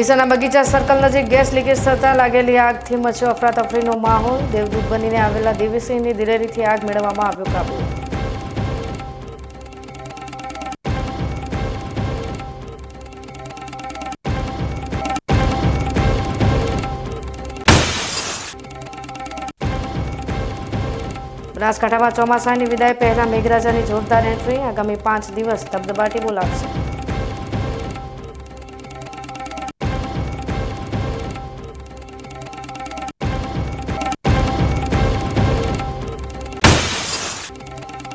ડીસાના બગીચા સર્કલ નજીક gas leakage થતાં લાગેલી આગથી મચ્યો અફરાતફરીનો માહોલ. દેવદૂત બનીને આવેલા દેવીસિંહની દિલેરીથી આગ મેળવવામાં આવ્યો કાબુ. બનાસકાંઠામાં ચોમાસાની વિદાય પહેલા મેઘરાજાની જોરદાર એન્ટ્રી આગામી પાંચ દિવસ ધબધબાટી બોલાવશે.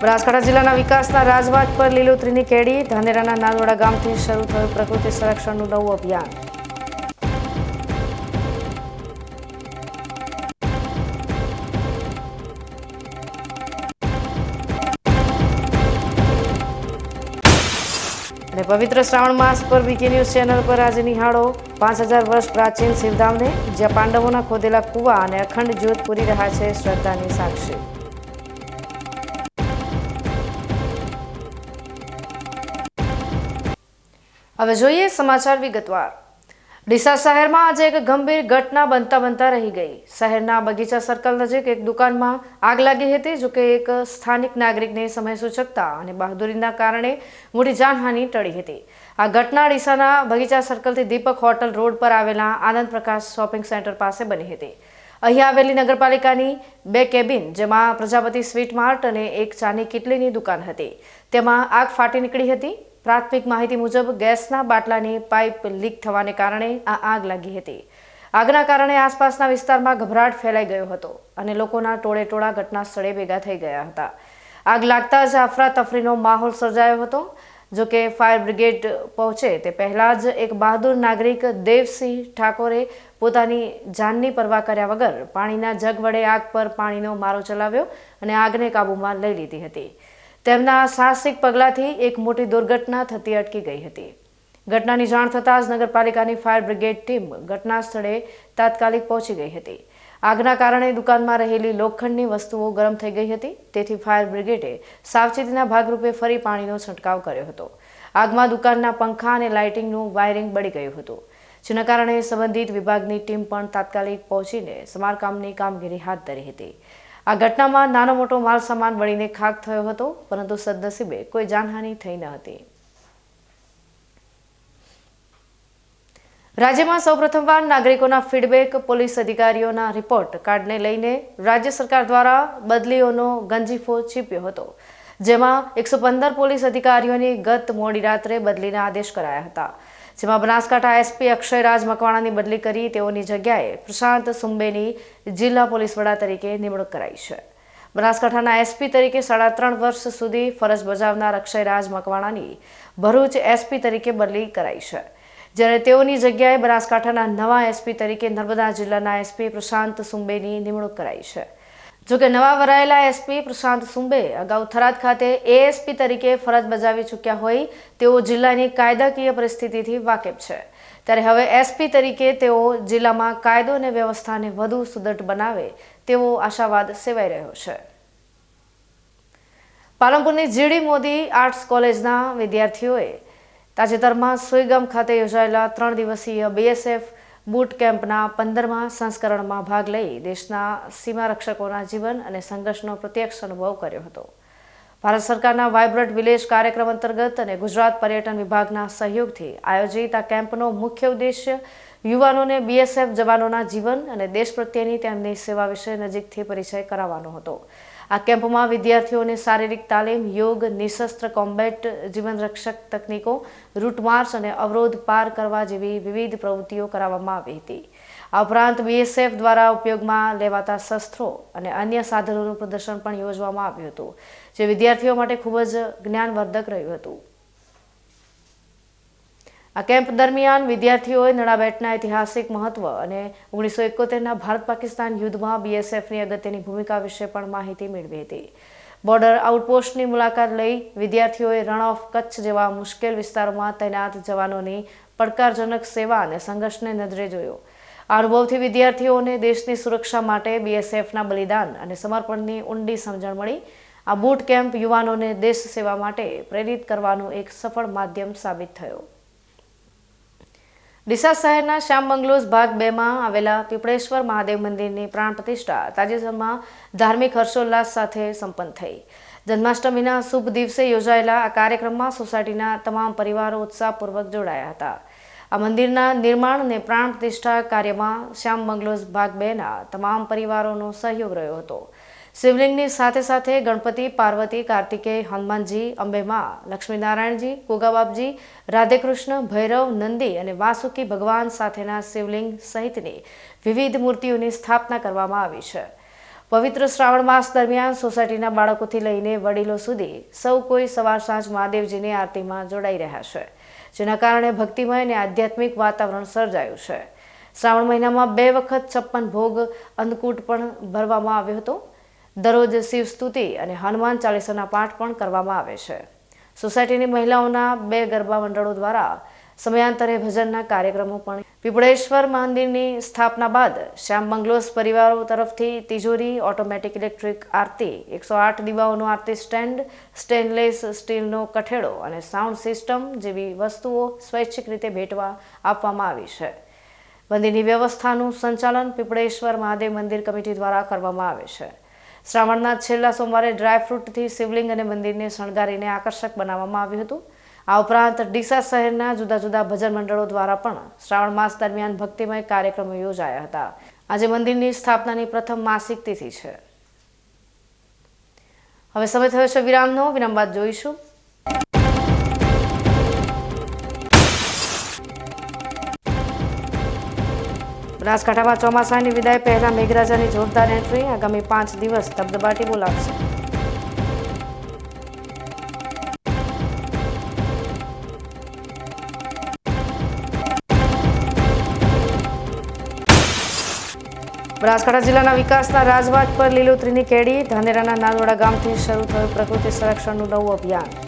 બનાસકાંઠા જિલ્લાના વિકાસના રાજમાર્ગ પર લીલોતરીની કેડી, ધાનેરાના નાનોડા ગામથી શરૂ થયું પ્રકૃતિ સંરક્ષણનું નવું અભિયાન. અને પવિત્ર શ્રાવણ માસ પર વીકે ન્યૂઝ ચેનલ પર આજે નિહાળો. પાંચ હજાર વર્ષ પ્રાચીન શિવધામને, જ્યાં પાંડવોના ખોદેલા કુવા અને અખંડ જ્યોત પૂરી રહ્યા છે, શ્રદ્ધાની સાક્ષી. હવે જોઈએ સમાચાર વિગતવાર. ડીસા શહેરમાં આજે એક ગંભીર ઘટના બનતા બનતા રહી ગઈ. શહેરના બગીચા સર્કલ નજીક એક દુકાનમાં આગ લાગી હતી, જોકે એક સ્થાનિક નાગરિકને સમય સૂચકતા અને બહાદુરીના કારણે મોટી જાનહાનિ ટળી હતી. આ ઘટના ડીસાના બગીચા સર્કલથી દીપક હોટલ રોડ પર આવેલા આનંદ પ્રકાશ શોપિંગ સેન્ટર પાસે બની હતી. અહીં આવેલી નગરપાલિકાની બે કેબિન, જેમાં પ્રજાપતિ સ્વીટ માર્ટ અને એક ચાની કિટલીની દુકાન હતી. તેમાં આગ ફાટી નીકળી હતી. પ્રાથમિક માહિતી મુજબ ગેસના બાટલાની પાઇપ લીક થવાને કારણે આ આગ લાગી હતી. આગના કારણે આસપાસના વિસ્તારમાં ગભરાટ ફેલાઈ ગયો હતો અને લોકોના ટોળે ટોળા ઘટના સ્થળે ભેગા થઈ ગયા હતા. આગ લાગતા જ અફરાતફરીનો માહોલ સર્જાયો હતો. જો કે ફાયર બ્રિગેડ પહોંચે તે પહેલાં જ એક બહાદુર નાગરિક દેવસિંહ ઠાકોરે પોતાની જાનની પરવા કર્યા વગર પાણીના જગ વડે આગ પર પાણીનો મારો ચલાવ્યો અને આગને કાબૂમાં લઈ લીધી હતી. તેમના સાહસિક પગલાંથી એક મોટી દુર્ઘટના થતી અટકી ગઈ હતી. ઘટનાની જાણ થતાં જ નગરપાલિકાની ફાયર બ્રિગેડ ટીમ ઘટના સ્થળે તાત્કાલિક પહોંચી ગઈ હતી. આગના કારણે દુકાનમાં રહેલી લોખંડની વસ્તુઓ ગરમ થઈ ગઈ હતી, તેથી ફાયર બ્રિગેડે સાવચેતીના ભાગરૂપે ફરી પાણીનો છંટકાવ કર્યો હતો. આગમાં દુકાનના પંખા અને લાઇટિંગનું વાયરિંગ બળી ગયું હતું. જેના કારણે સંબંધિત વિભાગની ટીમ પણ તાત્કાલિક પહોંચીને સમારકામની કામગીરી હાથ ધરી હતી. આ ઘટનામાં નાનો મોટો માલ સામાન વળીને ખાક થયો હતો, પરંતુ સદનસીબે કોઈ જાનહાનિ થઈ ન હતી. રાજ્યમાં સૌપ્રથમવાર નાગરિકોના ફીડબેક પોલીસ અધિકારીઓના રિપોર્ટ કાર્ડને લઈને રાજ્ય સરકાર દ્વારા બદલીઓનો ગંજીફો ચીપ્યો હતો, જેમાં એકસો પંદર પોલીસ અધિકારીઓની ગત મોડી રાત્રે બદલીના આદેશ કરાયા હતા. જેમાં બનાસકાંઠા એસપી અક્ષયરાજ મકવાણાની બદલી કરી તેઓની જગ્યાએ પ્રશાંત સુંબેની જિલ્લા પોલીસ વડા તરીકે નિમણૂક કરાઈ છે. બનાસકાંઠાના એસપી તરીકે સાડા ત્રણ વર્ષ સુધી ફરજ બજાવનાર અક્ષયરાજ મકવાણાની ભરૂચ એસપી તરીકે બદલી કરાઈ છે. જ્યારે તેઓની જગ્યાએ બનાસકાંઠાના નવા એસપી તરીકે નર્મદા જિલ્લાના એસપી પ્રશાંત સુંબેની નિમણૂક કરાઈ છે. જોકે નવા વરાયેલા એસપી પ્રશાંત સુંબે અગાઉ થરાદ ખાતે એએસપી તરીકે ફરજ બજાવી ચૂક્યા હોય તેઓ જિલ્લાની કાયદાકીય પરિસ્થિતિથી વાકેફ છે. ત્યારે હવે એસપી તરીકે તેઓ જિલ્લામાં કાયદો અને વ્યવસ્થાને વધુ સુદૃઢ બનાવે તેવો આશાવાદ સેવાઈ રહ્યો છે. પાલનપુરની જીડી મોદી આર્ટ્સ કોલેજના વિદ્યાર્થીઓએ તાજેતરમાં સુઈગામ ખાતે યોજાયેલા ત્રણ દિવસીય બીએસએફ બૂટ કેમ્પના પંદરમા સંસ્કરણમાં ભાગ લઈ દેશના સીમા રક્ષકોના જીવન અને સંઘર્ષનો પ્રત્યક્ષ અનુભવ કર્યો હતો. ભારત સરકારના વાઇબ્રન્ટ વિલેજ કાર્યક્રમ અંતર્ગત અને ગુજરાત પર્યટન વિભાગના સહયોગથી આયોજિત આ કેમ્પનો મુખ્ય ઉદ્દેશ્ય યુવાનોને બીએસએફ જવાનોના જીવન અને દેશ પ્રત્યેની તેમની સેવા વિશે નજીકથી પરિચય કરાવવાનો હતો. આ કેમ્પમાં વિદ્યાર્થીઓને શારીરિક તાલીમ, યોગ, નિશસ્ત્ર કોમ્બેટ, જીવનરક્ષક તકનીકો, રૂટ માર્ચ અને અવરોધ પાર કરવા જેવી વિવિધ પ્રવૃત્તિઓ કરાવવામાં આવી હતી. આ ઉપરાંત બીએસએફ દ્વારા ઉપયોગમાં લેવાતા શસ્ત્રો અને અન્ય સાધનોનું પ્રદર્શન પણ યોજવામાં આવ્યું હતું, જે વિદ્યાર્થીઓ માટે ખૂબ જ જ્ઞાનવર્ધક રહ્યું હતું. આ કેમ્પ દરમિયાન વિદ્યાર્થીઓએ નડાબેટના ઐતિહાસિક મહત્વ અને ઓગણીસો એકોતેરના ભારત પાકિસ્તાન યુદ્ધમાં બીએસએફની અગત્યની ભૂમિકા વિશે પણ માહિતી મેળવી હતી. બોર્ડર આઉટપોસ્ટની મુલાકાત લઈ વિદ્યાર્થીઓએ રણ ઓફ કચ્છ જેવા મુશ્કેલ વિસ્તારોમાં તૈનાત જવાનોની પડકારજનક સેવા અને સંઘર્ષને નજરે જોયો. આ અનુભવથી વિદ્યાર્થીઓને દેશની સુરક્ષા માટે બીએસએફના બલિદાન અને સમર્પણની ઊંડી સમજણ મળી. આ બૂટ કેમ્પ યુવાનોને દેશ સેવા માટે પ્રેરિત કરવાનું એક સફળ માધ્યમ સાબિત થયો. ડીસા શહેરના શ્યામ બંગલોઝ ભાગ બેમાં આવેલા પીપળેશ્વર મહાદેવ મંદિરની પ્રાણ પ્રતિષ્ઠા તાજેતરમાં ધાર્મિક હર્ષોલ્લાસ સાથે સંપન્ન થઈ. જન્માષ્ટમીના શુભ દિવસે યોજાયેલા આ કાર્યક્રમમાં સોસાયટીના તમામ પરિવારો ઉત્સાહપૂર્વક જોડાયા હતા. આ મંદિરના નિર્માણ અને પ્રાણ પ્રતિષ્ઠા કાર્યમાં શ્યામ બંગલોઝ ભાગ બેના તમામ પરિવારોનો સહયોગ રહ્યો હતો. શિવલિંગની સાથે સાથે ગણપતિ, પાર્વતી કાર્તિકેય હનુમાનજી, અંબેમાં, લક્ષ્મીનારાયણજી કોગાબાપજી રાધેકૃષ્ણ, ભૈરવ, નંદી અને વાસુકી ભગવાન સાથેના શિવલિંગ સહિતની વિવિધ મૂર્તિઓની સ્થાપના કરવામાં આવી છે. પવિત્ર શ્રાવણ માસ દરમિયાન સોસાયટીના બાળકોથી લઈને વડીલો સુધી સૌ કોઈ સવાર સાંજ મહાદેવજીની આરતીમાં જોડાઈ રહ્યા છે, જેના કારણે ભક્તિમય અને આધ્યાત્મિક વાતાવરણ સર્જાયું છે. શ્રાવણ મહિનામાં બે વખત છપ્પન ભોગ અન્નકૂટ પણ ભરવામાં આવ્યો હતો. દરરોજ શિવ સ્તુતિ અને હનુમાન ચાલીસાના પાઠ પણ કરવામાં આવે છે. સોસાયટીની મહિલાઓના બે ગરબા મંડળો દ્વારા સમયાંતરે ભજનના કાર્યક્રમો પણ પીપળેશ્વર મંદિરની સ્થાપના બાદ શ્યામ બંગલોસ પરિવારો તરફથી તિજોરી, ઓટોમેટિક ઇલેક્ટ્રિક આરતી, એકસો આઠ દીવાઓનો આરતી સ્ટેન્ડ, સ્ટેનલેસ સ્ટીલનો કઠેડો અને સાઉન્ડ સિસ્ટમ જેવી વસ્તુઓ સ્વૈચ્છિક રીતે ભેટવા આપવામાં આવી છે. મંદિરની વ્યવસ્થાનું સંચાલન પીપળેશ્વર મહાદેવ મંદિર કમિટી દ્વારા કરવામાં આવે છે. શ્રાવણના છેલ્લા સોમવારે ડ્રાયફ્રૂટથી શિવલિંગ અને મંદિરને શણગારીને આકર્ષક બનાવવામાં આવ્યું હતું. આ ઉપરાંત ડીસા શહેરના જુદા જુદા ભજન મંડળો દ્વારા પણ શ્રાવણ માસ દરમિયાન ભક્તિમય કાર્યક્રમો યોજાયા હતા. આજે મંદિરની સ્થાપનાની પ્રથમ માસિક તિથિ છે. હવે સમય થયો છે વિરામનો. વિરામ બાદ જોઈશું. બનાસકાંઠામાં ચોમાસાની વિદાય પહેલા મેઘરાજાની જોરદાર એન્ટ્રી આગામી પાંચ દિવસ ધબધબાટી બોલાવશે. બનાસકાંઠા જિલ્લાના વિકાસના રાજમાર્ગ પર લીલોતરીની કેડી. ધાનેરાના નાનોડા ગામથી શરૂ થયું પ્રકૃતિ સંરક્ષણનું નવું અભિયાન.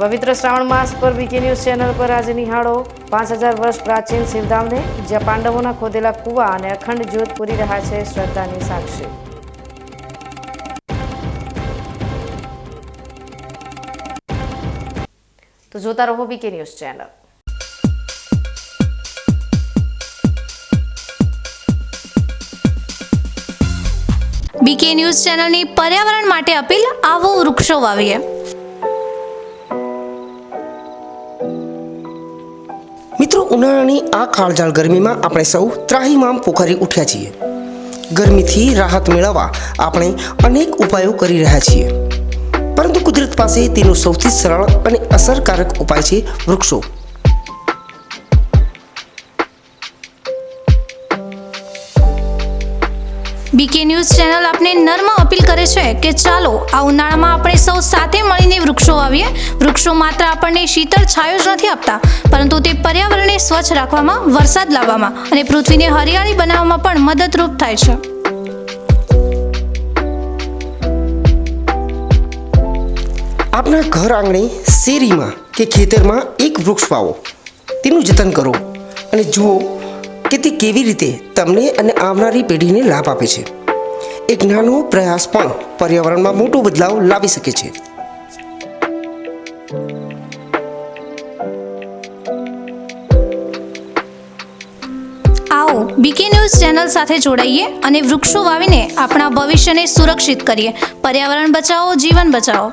પવિત્ર શ્રાવણ માસ પર વીકે ન્યૂઝ ચેનલ પર આજે નિહાળો. પાંચ હજાર વર્ષ પ્રાચીન શિવધામને જ્યાં પાંડવોના ખોદેલા કુવા અને અખંડ જ્યોત પૂરી રહ્યા છે, શ્રદ્ધાની સાક્ષી. તો જોતા રહો BK news channel BK news ચેનલની પર્યાવરણ માટે અપીલ, આવો વૃક્ષો વાવીએ. ઉનાળાની આ કાળજાળ ગરમીમાં આપણે સૌ ત્રાહીમામ પોખરી ઉઠ્યા છીએ. ગરમીથી રાહત મેળવવા આપણે અનેક ઉપાયો કરી રહ્યા છીએ. પરંતુ કુદરત પાસે તેનો સૌથી સરળ અને અસરકારક ઉપાય છે વૃક્ષો. બીકે ન્યૂઝ ચેનલ આપને નર્મ અપીલ કરે છે કે ચાલો, આ ઉનાળામાં આપણે સૌ સાથે મળીને વૃક્ષો વાવીએ. વૃક્ષો માત્ર આપણને શીતળ છાયો જ નથી આપતા, પરંતુ તે પર્યાવરણને સ્વચ્છ રાખવામાં, વરસાદ લાવવામાં અને પૃથ્વીને હરિયાળી બનાવવામાં પણ મદદરૂપ થાય છે. આપના ઘર આંગણે શેરીમાં કે ખેતરમાં એક વૃક્ષ વાવો. તેનું જતન કરો અને જુઓ કે તે કેવી રીતે તમને અને આવનારી પેઢીને લાભ આપે છે. એક નાનો પ્રયાસ પણ પર્યાવરણમાં મોટો બદલાવ લાવી શકે છે. આવો બીકે ન્યૂઝ ચેનલ સાથે જોડાઈએ અને વૃક્ષો વાવીને આપણા ભવિષ્યને સુરક્ષિત કરીએ. પર્યાવરણ બચાવો, જીવન બચાવો.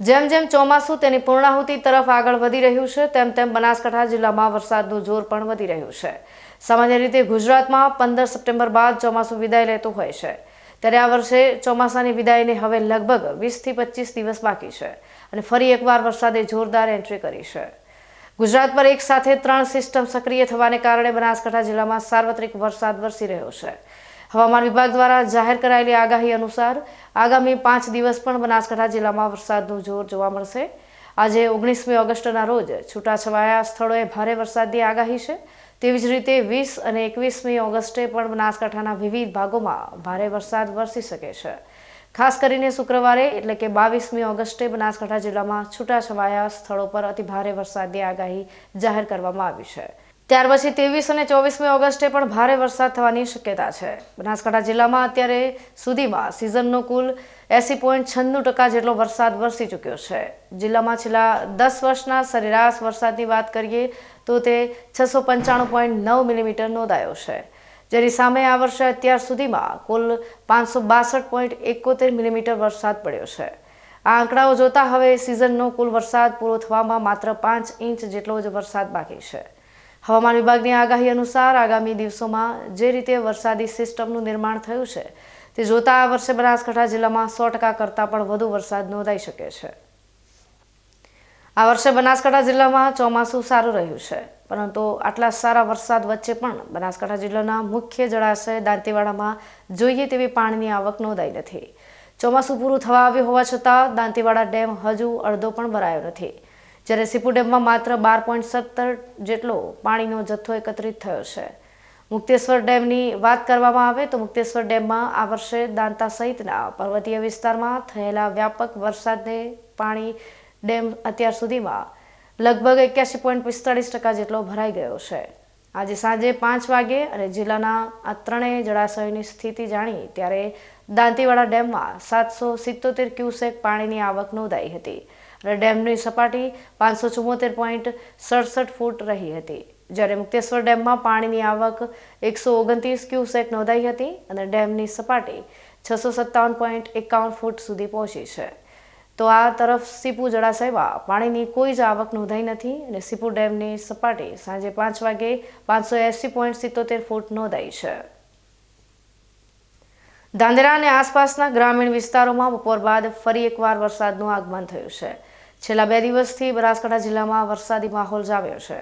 જેમ જેમ ચોમાસું તેની પૂર્ણાહુતિ તરફ આગળ વધી રહ્યું છે, તેમ તેમ બનાસકાંઠા જિલ્લામાં વરસાદનું જોર પણ વધી રહ્યું છે. સામાન્ય રીતે ગુજરાતમાં પંદર સપ્ટેમ્બર બાદ ચોમાસું વિદાય લેતું હોય છે. ત્યારે આ વર્ષે ચોમાસાની વિદાયને હવે લગભગ વીસથી પચીસ દિવસ બાકી છે અને ફરી એકવાર વરસાદે જોરદાર એન્ટ્રી કરી છે. ગુજરાત પર એક સાથે ત્રણ સિસ્ટમ સક્રિય થવાને કારણે બનાસકાંઠા જિલ્લામાં સાર્વત્રિક વરસાદ વરસી રહ્યો છે. હવામાન વિભાગ દ્વારા જાહેર કરાયેલી આગાહી અનુસાર આગામી પાંચ દિવસ પણ બનાસકાંઠા જિલ્લામાં વરસાદનું જોર જોવા મળશે. આજે ઓગણીસમી ઓગસ્ટના રોજ છૂટાછવાયા સ્થળોએ ભારે વરસાદની આગાહી છે. તેવી જ રીતે વીસ અને એકવીસમી ઓગસ્ટે પણ બનાસકાંઠાના વિવિધ ભાગોમાં ભારે વરસાદ વરસી શકે છે. ખાસ કરીને શુક્રવારે એટલે કે બાવીસમી ઓગસ્ટે બનાસકાંઠા જિલ્લામાં છૂટાછવાયા સ્થળો પર અતિ ભારે વરસાદની આગાહી જાહેર કરવામાં આવી છે. ત્યાર પછી ત્રેવીસ અને ચોવીસમી ઓગસ્ટે પણ ભારે વરસાદ થવાની શક્યતા છે. બનાસકાંઠા જિલ્લામાં અત્યારે સુધીમાં સિઝનનો કુલ એસી પોઈન્ટ છન્નું ટકા જેટલો વરસાદ વરસી ચૂક્યો છે. જિલ્લામાં છેલ્લા દસ વર્ષના સરેરાશ વરસાદની વાત કરીએ તો તે છસો પંચાણું પોઈન્ટ નવ મિલીમીટર નોંધાયો છે. જેની સામે આ વર્ષે અત્યાર સુધીમાં કુલ પાંચસો બાસઠ પોઈન્ટ એકોતેર મિલીમીટર વરસાદ પડ્યો છે. આ આંકડાઓ જોતા હવે સિઝનનો કુલ વરસાદ પૂરો થવામાં માત્ર પાંચ ઇંચ જેટલો જ વરસાદ બાકી છે. હવામાન વિભાગની આગાહી અનુસાર આગામી દિવસોમાં જે રીતે વરસાદી સિસ્ટમનું નિર્માણ થયું છે, તે જોતા આ વર્ષે બનાસકાંઠા જિલ્લામાં સો ટકા કરતાં પણ વધુ વરસાદ નોંધાઈ શકે છે. આ વર્ષે બનાસકાંઠા જિલ્લામાં ચોમાસું સારું રહ્યું છે, પરંતુ આટલા સારા વરસાદ વચ્ચે પણ બનાસકાંઠા જિલ્લાના મુખ્ય જળાશય દાંતીવાડામાં જોઈએ તેવી પાણીની આવક નોંધાઈ નથી. ચોમાસું પૂરું થવા આવ્યું હોવા છતાં દાંતીવાડા ડેમ હજુ અડધો પણ ભરાયો નથી. જ્યારે સીપુ ડેમમાં માત્ર બાર પોઈન્ટ સત્તર જેટલો પાણીનો જથ્થો એકત્રિત થયો છે. મુક્તેશ્વર ડેમની વાત કરવામાં આવે તો મુક્તેશ્વર ડેમમાં આ વર્ષે દાંતા સહિતના પર્વતીય વિસ્તારમાં થયેલા વ્યાપક વરસાદને પાણી ડેમ અત્યાર સુધીમાં લગભગ એક્યાસી પોઈન્ટ પિસ્તાળીસ ટકા જેટલો ભરાઈ ગયો છે. આજે સાંજે પાંચ વાગે અને જિલ્લાના આ ત્રણેય જળાશયોની સ્થિતિ જાણી ત્યારે દાંતીવાડા ડેમમાં સાતસો સિત્તોતેર ક્યુસેક પાણીની આવક નોંધાઈ હતી. ડેમની સપાટી પાંચસો ચુમ્મોતેર પોઈન્ટ સડસઠ ફૂટ રહી હતી. જ્યારે મુક્તેશ્વર ડેમમાં પાણીની આવક એકસો ઓગણત્રીસ ક્યુસેક નોંધાઈ હતી અને ડેમની સપાટી છસો સત્તાવન પોઈન્ટ એકાવન ફૂટ સુધી પહોંચી છે. તો આ તરફ સીપુ જળાશયમાં પાણીની કોઈ જ આવક નોંધાઈ નથી અને સીપુ ડેમની સપાટી સાંજે પાંચ વાગે પાંચસો એંસી પોઈન્ટ સિત્તોતેર ફૂટ નોંધાઈ છે. ધાંધ્રા અને આસપાસના ગ્રામીણ વિસ્તારોમાં બપોર બાદ ફરી એકવાર વરસાદનું આગમન થયું છે. છેલ્લા બે દિવસથી બનાસકાંઠા જિલ્લામાં વરસાદી માહોલ જામ્યો છે.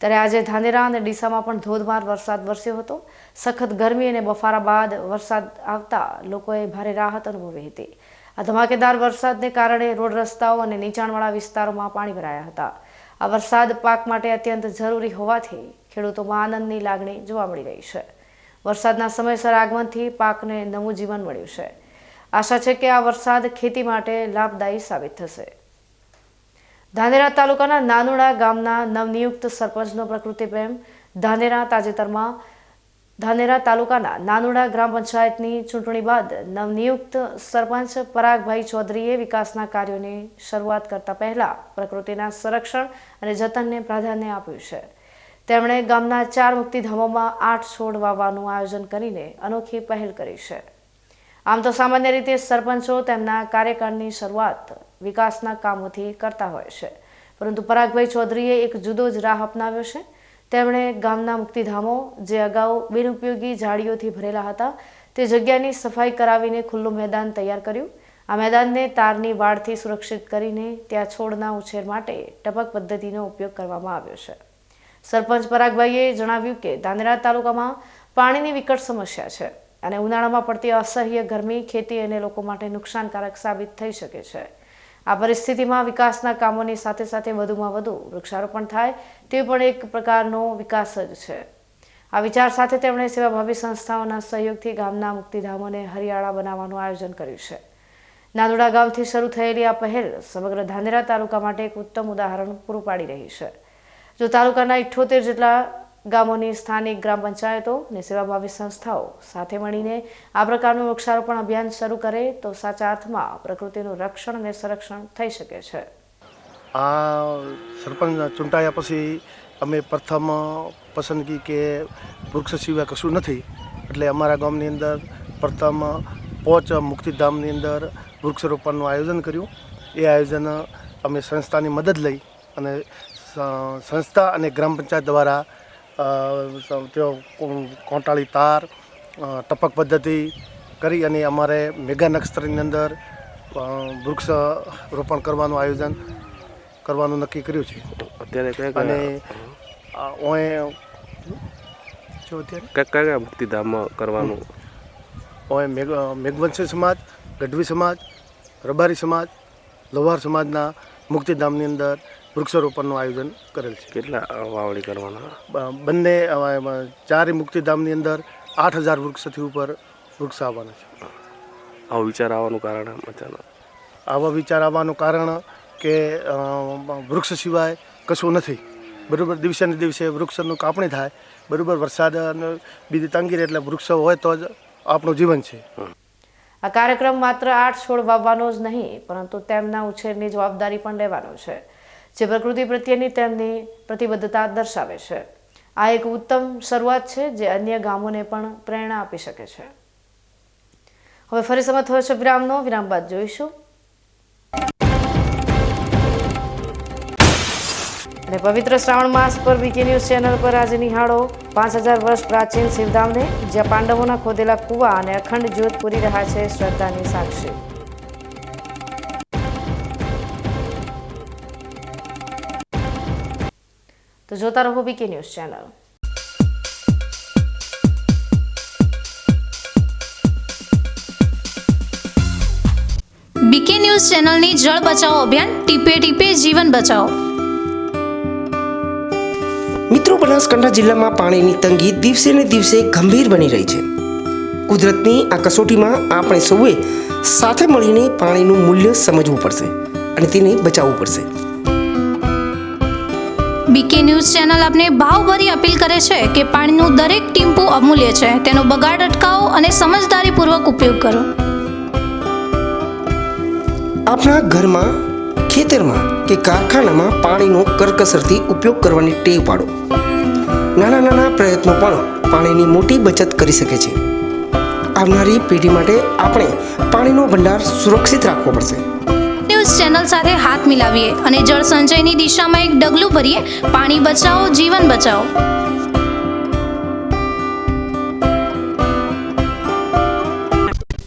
ત્યારે આજે ધાનેરા અને ડીસામાં પણ ધોધમાર વરસાદ વરસ્યો હતો. સખત ગરમી અને બફારા બાદ વરસાદ આવતા લોકોએ ભારે રાહત અનુભવી હતી. આ ધમાકેદાર વરસાદને કારણે રોડ રસ્તાઓ અને નીચાણવાળા વિસ્તારોમાં પાણી ભરાયા હતા. આ વરસાદ પાક માટે અત્યંત જરૂરી હોવાથી ખેડૂતોમાં આનંદની લાગણી જોવા મળી રહી છે. વરસાદના સમયસર આગમનથી પાકને નવું જીવન મળ્યું છે. આશા છે કે આ વરસાદ ખેતી માટે લાભદાયી સાબિત થશે. ધાનેરા તાલુકાના નાનુડા ગામના નવનિયુક્ત સરપંચનો પ્રકૃતિ પ્રેમ. ધાનેરા તાજેતરમાં ધાનેરા તાલુકાના નાનુડા ગ્રામ પંચાયતની ચૂંટણી બાદ નવનિયુક્ત સરપંચ પરાગભાઈ ચૌધરીએ વિકાસના કાર્યોની શરૂઆત કરતા પહેલા પ્રકૃતિના સંરક્ષણ અને જતનને પ્રાધાન્ય આપ્યું છે. તેમણે ગામના ચાર મુક્તિધામોમાં આઠ છોડ વાવવાનું આયોજન કરીને અનોખી પહેલ કરી છે. આમ તો સામાન્ય રીતે સરપંચો તેમના કાર્યકાળની શરૂઆત વિકાસના કામોથી કરતા હોય છે. પરંતુ પરાગભાઈ ચૌધરીએ એક જુદો જ રાહ અપનાવ્યો છે. તેમણે ગામના મુક્તિધામો જે અગાઉ બિનઉપયોગી ઝાડીઓથી ભરેલા હતા, તે જગ્યાની સફાઈ કરાવીને ખુલ્લું મેદાન તૈયાર કર્યું. આ મેદાનને તારની વાડથી સુરક્ષિત કરીને ત્યાં છોડના ઉછેર માટે ટપક પદ્ધતિનો ઉપયોગ કરવામાં આવ્યો છે. સરપંચ પરાગભાઈએ જણાવ્યું કે ધાનેરા તાલુકામાં પાણીની વિકટ સમસ્યા છે. અને ઉનાળામાં પડતી અસહ્ય ગરમી ખેતી અને લોકો માટે નુકસાનકારક સાબિત થઈ શકે છે. આ પરિસ્થિતિમાં વિકાસના કામોની સાથે સાથે વધુમાં વધુ વૃક્ષારોપણ થાય તે પણ એક પ્રકારનો વિકાસ જ છે. આ વિચાર સાથે તેમણે સેવાભાવી સંસ્થાઓના સહયોગથી ગામના મુક્તિધામોને હરિયાળા બનાવવાનું આયોજન કર્યું છે. નાદોડા ગામથી શરૂ થયેલી આ પહેલ સમગ્ર ધાનેરા તાલુકા માટે એક ઉત્તમ ઉદાહરણ પૂરું પાડી રહી છે. જો તાલુકાના ઇઠ્ઠોતેર જેટલા ગામોની સ્થાનિક ગ્રામ પંચાયતો અને સેવાભાવી સંસ્થાઓ સાથે મળીને આ પ્રકારનું વૃક્ષારોપણ અભિયાન શરૂ કરે તો સાચા અર્થમાં પ્રકૃતિનું રક્ષણ અને સંરક્ષણ થઈ શકે છે. આ સરપંચ ચૂંટાયા પછી અમે પ્રથમ પસંદગી કે વૃક્ષ સિવાય કશું નથી. એટલે અમારા ગામની અંદર પ્રથમ પોચ મુક્તિધામની અંદર વૃક્ષારોપણનું આયોજન કર્યું. એ આયોજન અમે સંસ્થાની મદદ લઈ અને સંસ્થા અને ગ્રામ પંચાયત દ્વારા કોંટાળી તાર ટપક પદ્ધતિ કરી અને અમારે મેગા નક્ષત્રની અંદર વૃક્ષ રોપણ કરવાનું આયોજન કરવાનું નક્કી કર્યું છે. અત્યારે અને કયા જો અત્યારે? કયા કયા મુક્તિધામમાં કરવાનું? ઓય મેઘ મેઘવંશી સમાજ ગઢવી સમાજ રબારી સમાજ લોહાર સમાજના મુક્તિધામની અંદર વૃક્ષારોપણનું આયોજન કરેલ છે. કેટલા વાવણી કરવાના? બંને ચારે મુક્તિધામની અંદર આઠ હજાર વૃક્ષથી ઉપર વૃક્ષ આવવાના છે. આવો વિચાર આવવાનું કારણ અચાનક? આવા વિચાર આવવાનું કારણ કે વૃક્ષ સિવાય કશું નથી. બરાબર દિવસે ને દિવસે વૃક્ષનું કાપણી થાય. બરાબર વરસાદ અને બીજી તંગી રહે એટલે વૃક્ષ હોય તો જ આપણું જીવન છે. આ કાર્યક્રમ માત્ર આઠ છોડ વાવવાનો જ નહીં પરંતુ તેમના ઉછેરની જવાબદારી પણ લેવાનો છે. જે પ્રકૃતિ પ્રત્યેની તેમની પ્રતિબદ્ધતા દર્શાવે છે. આ એક ઉત્તમ શરૂઆત છે જે અન્ય ગામોને પણ પ્રેરણા આપી શકે છે. હવે ફરી સમય થયો છે વિરામનો. વિરામ બાદ જોઈશું. અને પવિત્ર શ્રાવણ માસ પર વીકે ન્યૂઝ ચેનલ પર આજે નિહાળો. પાંચ હજાર વર્ષ પ્રાચીન શિવધામને, જ્યાં પાંડવોના ખોદેલા કુવા અને અખંડ જ્યોત પૂરી રહ્યા છે, શ્રદ્ધાની સાક્ષી. તો જોતા રહો VK news channel. BK news ચેનલની જળ બચાવો અભિયાન ટીપે ટીપે જીવન બચાવો. મિત્રો બનાસકાંઠા જિલ્લામાં પાણીની તંગી દિવસે ને દિવસે ગંભીર બની રહી છે. કુદરતની આ કસોટીમાં આપણે સૌએ સાથે મળીને પાણીનું મૂલ્ય સમજવું પડશે અને તેને બચાવવું પડશે. બીકે ન્યૂઝ ચેનલ આપને ભાવભરી અપીલ કરે છે કે પાણીનું દરેક ટીમ્પુ અમૂલ્ય છે. તેનો બગાડ અટકાવો અને સમજદારીપૂર્વક ઉપયોગ કરો. આપણા ઘરમાં, ખેતરમાં કે કારખાનામાં પાણીનો કરકસરથી ઉપયોગ કરવાની ટેવ પાડો. નાના નાના પ્રયત્નો પણ પાણીની મોટી બચત કરી શકે છે. આવનારી પેઢી માટે આપણે પાણીનો ભંડાર સુરક્ષિત રાખવો પડશે. ન્યૂઝ ચેનલ સાથે હાથ મિલાવીએ અને જળ સંચયની દિશામાં એક ડગલું ભરીએ. પાણી બચાવો જીવન બચાવો.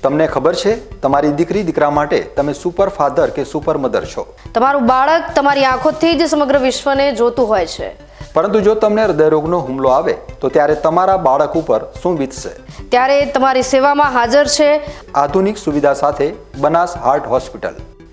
તમને ખબર છે તમારી દીકરી દીકરા માટે તમે સુપર ફાધર કે સુપર મધર છો? તમારું બાળક તમારી આંખોથી જ સમગ્ર વિશ્વને જોતું હોય છે. પરંતુ જો તમને હૃદયરોગનો હુમલો આવે તો ત્યારે તમારા બાળક ઉપર શું વીતશે? ત્યારે તમારી સેવામાં હાજર છે આધુનિક સુવિધા સાથે બનાસ હાર્ટ હોસ્પિટલ.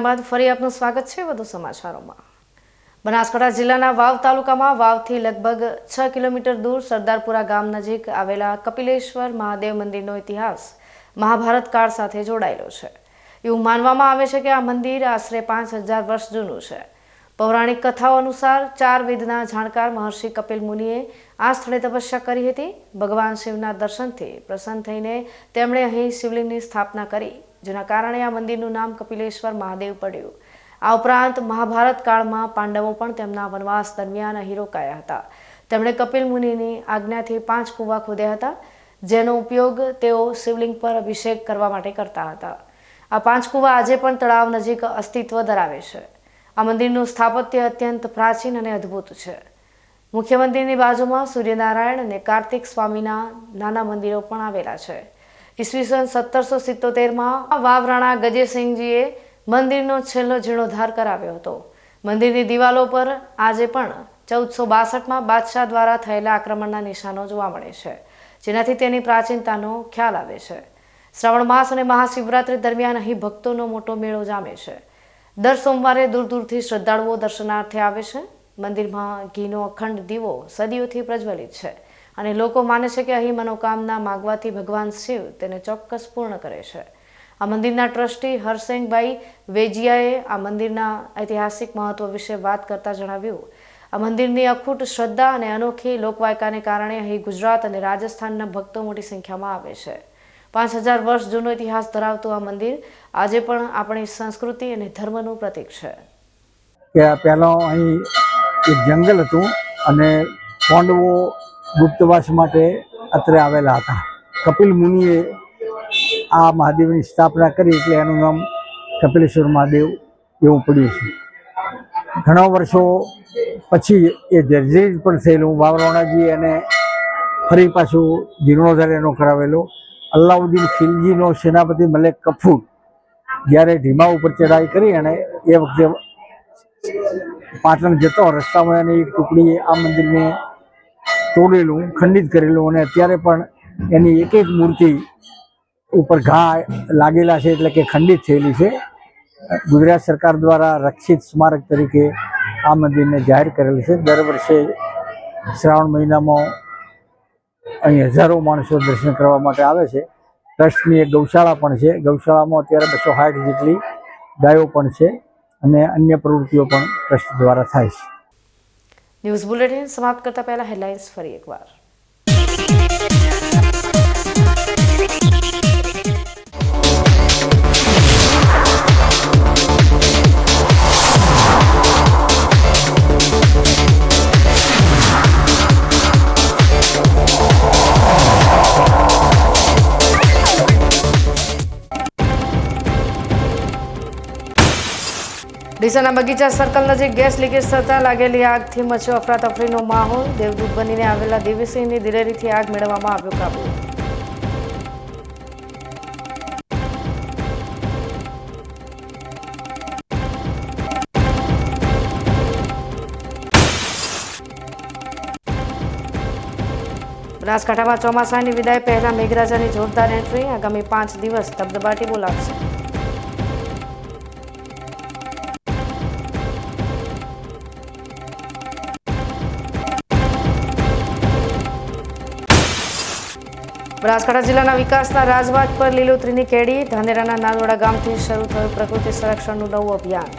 વિરામ બાદ ફરી આપનું સ્વાગત છે વધુ સમાચારોમાં. બનાસકાંઠા જિલ્લાના વાવ તાલુકામાં વાવથી લગભગ છ કિલોમીટર દૂર સરદારપુરા ગામ નજીક આવેલા કપિલેશ્વર મહાદેવ મંદિરનો ઇતિહાસ મહાભારત કાળ સાથે જોડાયેલો છે. એવું માનવામાં આવે છે કે આ મંદિર આશરે પાંચ હજાર વર્ષ જૂનું છે. પૌરાણિક કથાઓ અનુસાર ચાર વેદના જાણકાર મહર્ષિ કપિલ મુનિએ આ સ્થળે તપસ્યા કરી હતી. ભગવાન શિવના દર્શનથી પ્રસન્ન થઈને તેમણે અહીં શિવલિંગની સ્થાપના કરી. જેના કારણે આ મંદિરનું નામ કપિલેશ્વર મહાદેવ પડ્યું. આ ઉપરાંત મહાભારત કાળમાં પાંડવો પણ તેમના વનવાસ દરમિયાન અહીં રોકાયા હતા. તેમણે કપિલ મુનિની આજ્ઞાથી પાંચ કૂવા ખોદ્યા હતા, જેનો ઉપયોગ તેઓ શિવલિંગ પર અભિષેક કરવા માટે કરતા હતા. આ પાંચ કૂવા આજે પણ તળાવ નજીક અસ્તિત્વ ધરાવે છે. આ મંદિરનું સ્થાપત્ય અત્યંત પ્રાચીન અને અદ્ભુત છે. મુખ્ય મંદિરની બાજુમાં સૂર્યનારાયણ અને કાર્તિક સ્વામીના નાના મંદિરો પણ આવેલા છે. ઈસવીસન સત્તરસો સિત્તોતેરમાં વાવરાણા ગજેસિંહજીએ મંદિરનો છેલ્લો જીર્ણોદ્ધાર કરાવ્યો હતો. મંદિરની દિવાલો પર આજે પણ ચૌદસો બાસઠમાં બાદશાહ દ્વારા થયેલા આક્રમણના નિશાનો જોવા મળે છે, જેનાથી તેની પ્રાચીનતાનો ખ્યાલ આવે છે. શ્રાવણ માસ અને મહાશિવરાત્રી દરમિયાન અહીં ભક્તોનો મોટો મેળો જામે છે. દર સોમવારે દૂર દૂરથી શ્રદ્ધાળુઓ દર્શનાર્થે આવે છે. મંદિરમાં ઘીનો અખંડ દીવો સદીઓથી પ્રજ્વલિત છે. અને લોકો માને છે કે અહીં મનોકામના માગવાથી ભગવાન શિવ તેને ચોક્કસ પૂર્ણ કરે છે. આ મંદિરના ટ્રસ્ટી હરસેંગભાઈ વેજિયાએ આ મંદિરના ઐતિહાસિક મહત્વ વિશે વાત કરતા જણાવ્યું. આ મંદિરની અખૂટ શ્રદ્ધા અને અનોખી લોકવાયકાને કારણે અહીં ગુજરાત અને રાજસ્થાનના ભક્તો મોટી સંખ્યામાં આવે છે. પાંચ હજાર વર્ષ જૂનો ઇતિહાસ ધરાવતું આ મંદિર આજે પણ આપણી સંસ્કૃતિ અને ધર્મનું પ્રતીક છે. કે અહીં એક જંગલ હતું અને પાંડવો ગુપ્તવાસ માટે અત્રે આવેલા હતા. કપિલ મુનિએ આ મહાદેવની સ્થાપના કરી એટલે એનું નામ કપિલેશ્વર મહાદેવ એવું પડ્યું છે. ઘણા વર્ષો પછી એ જર્જરિત પણ થયેલું. બાવરાણાજી એને ફરી પાછું જીર્ણોદ્ધાર એનો કરાવેલો. અલ્લાઉદ્દીન ખિલજીનો સેનાપતિ મલેક કફૂર જ્યારે ધીમા ઉપર ચડાઈ કરી અને એ વખતે પાટણ જતો રસ્તામાં એની એક ટુકડીએ આ મંદિરને તોડેલું, ખંડિત કરેલું અને અત્યારે પણ એની એક એક મૂર્તિ ઉપર ઘા લાગેલા છે એટલે કે ખંડિત થયેલી છે. ગુજરાત સરકાર દ્વારા રક્ષિત સ્મારક તરીકે આ મંદિરને જાહેર કરેલું છે. દર વર્ષે શ્રાવણ મહિનામાં અહીં હજારો માણસો દર્શન કરવા માટે આવે છે. ટ્રસ્ટની એક ગૌશાળા પણ છે. ગૌશાળામાં અત્યારે બસો સાઠ જેટલી ગાયો પણ છે અને અન્ય પ્રવૃત્તિઓ પણ ટ્રસ્ટ દ્વારા થાય છે. ન્યૂઝ બુલેટિન સમાપ્ત કરતા પહેલા હેડલાઇન્સ ફરી એકવાર. ડીસાના બગીચા સર્કલ નજીક ગેસ લીકેજ થતાં લાગેલી આગથી મચ્યો અફરાતફરીનો માહોલ. દેવદૂત બનીને આવેલા દેવીસિંહની દિલેરીથી આગ મેળવવામાં આવ્યો કાબુ. બનાસકાંઠામાં ચોમાસાની વિદાય પહેલા મેઘરાજાની જોરદાર એન્ટ્રી આગામી પાંચ દિવસ ધબધબાટી બોલાવશે. બનાસકાંઠા જિલ્લાના વિકાસના રાજમાર્ગ પર લીલોતરીની કેડી, ધાનેરાના નાનોડા ગામથી શરૂ થયું પ્રકૃતિ સંરક્ષણનું નવું અભિયાન.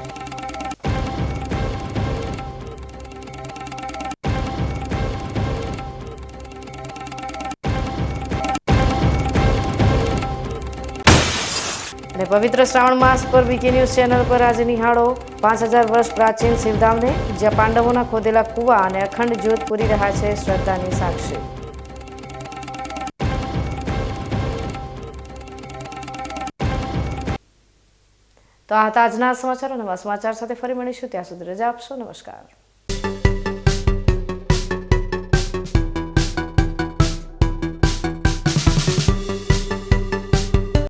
અને પવિત્ર શ્રાવણ માસ પર વીકે ન્યૂઝ ચેનલ પર આજે નિહાળો. પાંચ હજાર વર્ષ પ્રાચીન શિવધામને, જ્યાં પાંડવોના ખોદેલા કુવા અને અખંડ જ્યોત પૂરી રહ્યા છે, શ્રદ્ધાની સાક્ષી. તો આ હતા આજના સમાચારો. નવા સમાચાર સાથે ફરી મળીશું. ત્યાં સુધી રજા આપશો. નમસ્કાર.